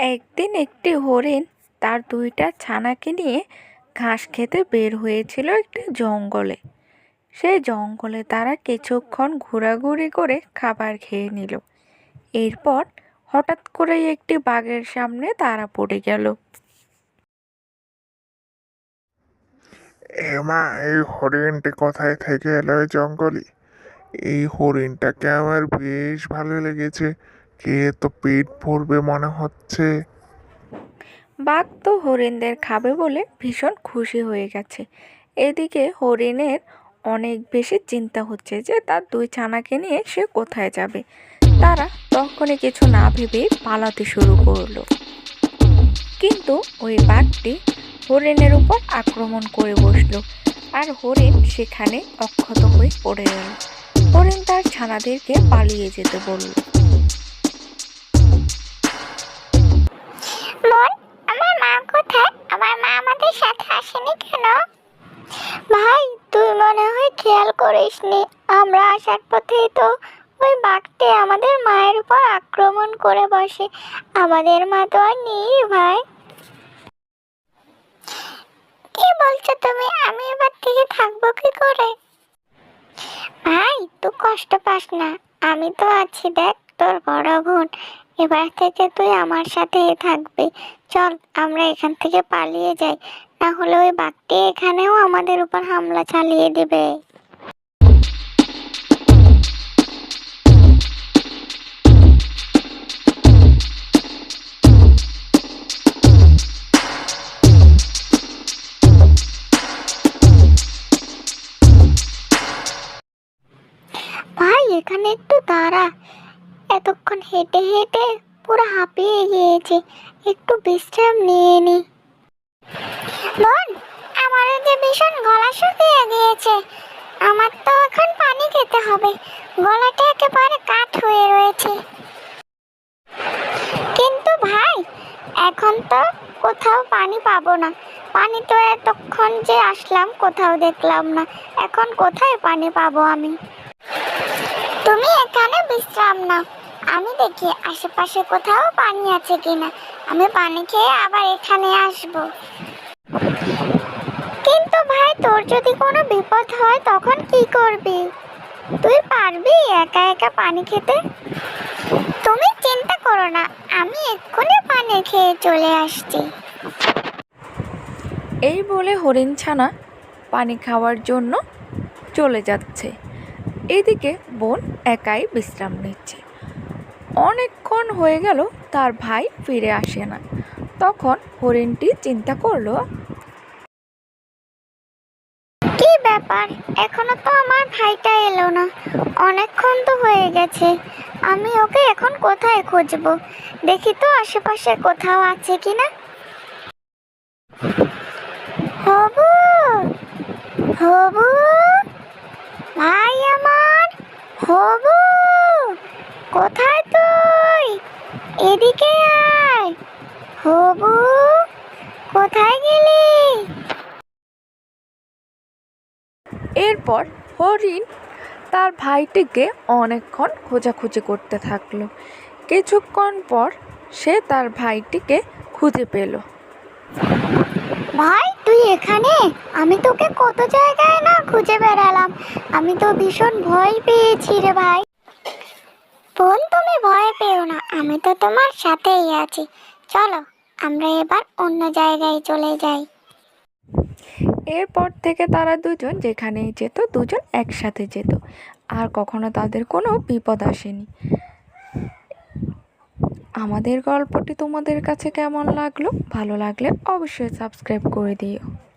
একদিন একটি হরিণ তার দুইটা ছানাকে নিয়ে ঘাস খেতে বের হয়েছিল একটি জঙ্গলে। সেই জঙ্গলে তারা কিছুক্ষণ ঘোরাঘুরি করে খাবার খেয়ে নিল। এরপর হঠাৎ করেই একটি বাঘের সামনে তারা পড়ে গেল। এমা এই হরিণটি কোথায় থেকে এলো জঙ্গলে? এই হরিণটাকে আমার বেশ ভালো লেগেছে। কে তো পেট ভরবে মনে হচ্ছে? বাঘ তো হরিণদের খাবে বলে ভীষণ খুশি হয়ে গেছে। এদিকে হরিণের অনেক বেশি চিন্তা হচ্ছে যে তার দুই ছানাকে নিয়ে সে কোথায় যাবে। তারা তখনই কিছু না ভেবেই পালাতে শুরু করল। কিন্তু ওই বাঘটি হরিণের উপর আক্রমণ করে বসল আর হরিণ সেখানে অক্ষত হয়ে পড়ে গেল হরিণ তার ছানাদেরকে পালিয়ে যেতে বলল। আসেনি কেন? ভাই, তুই মনে হয় খেয়াল করিসনি। আমরা আসার পথেই তো ওই বাঘটি আমাদের মায়ের উপর আক্রমণ করে বসে। আমাদের মা তো আর নেই, ভাই। কি বলছো তুমি? আমি এবার থেকে থাকব কি করে? ভাই, তুই কষ্ট পাস না। আমি তো আছি, দেখ, তোর বড় বোন। এবার থেকে তুই আমার সাথেই থাকবি। চল, আমরা এখান থেকে পালিয়ে যাই। না হলে ওই বাঘটি এখানেও আমাদের উপর হামলা চালিয়ে দেবে। ভাই, এখানে একটু দাঁড়া। এতক্ষণ হেঁটে হেঁটে পুরো হাঁপিয়ে গিয়েছে। একটু বিশ্রাম নিয়ে নি বোন আমারও যে ভীষণ গলা গিয়েছে আমার তো এখন পানি খেতে হবে। গলাটা একেবারে কাঠ হয়ে রয়েছে। কিন্তু ভাই, এখন তো কোথাও পানি পাবো না। পানি তো এতক্ষণ যে আসলাম, কোথাও দেখলাম না। এখন কোথায় পানি পাবো আমি? তুমি এখানে বিশ্রাম নাও। আমি দেখি আশেপাশে কোথাও পানি আছে কিনা। আমি পানি খেয়ে আবার এখানে আসব। কিন্তু ভাই, তোর যদি কোনো বিপদ হয়, তখন কি করবি? তুই পারবি একা একা পানি খেতে? তুমি চিন্তা করো না, আমি এক্ষুনি পানি খেয়ে চলে আসছি। এই বলে হরিণ ছানা পানি খাওয়ার জন্য চলে যাচ্ছে। এদিকে বোন একাই বিশ্রাম নিচ্ছে। অনেকক্ষণ হয়ে গেল, তার ভাই ফিরে আসে না। তখন হরিণটি চিন্তা করল ব্যাপার। এখনও তো আমার ভাইটা এলো না। অনেকক্ষণ তো হয়ে গেছে। আমি ওকে এখন কোথায় খুঁজবো? দেখি তো আশেপাশে কোথাও আছে কিনা। হবু হবু, ভাই আমার, হবু, কোথায় তুই? এদিকে আয়। হবু, কোথায় গেলি? এরপর হরিণ তার ভাইটিকে অনেকক্ষণ খোঁজাখুঁজি করতে থাকল। কিছুক্ষণ পর সে তার ভাইটিকে খুঁজে পেল। ভাই, তুই এখানে? আমি তোকে কত জায়গায় না খুঁজে বেড়ালাম। আমি তো ভীষণ ভয় পেয়েছি রে ভাই। বোন, তুমি ভয় পেও না। আমি তো তোমার সাথেই আছি। চলো, আমরা এবার অন্য জায়গায় চলে যাই। এরপর থেকে তারা দুজন যেখানেই যেত, দুজন একসাথে যেত। আর কখনো তাদের কোনো বিপদ আসেনি। আমাদের গল্পটি তোমাদের কাছে কেমন লাগল? ভালো লাগলে অবশ্যই সাবস্ক্রাইব করে দিও।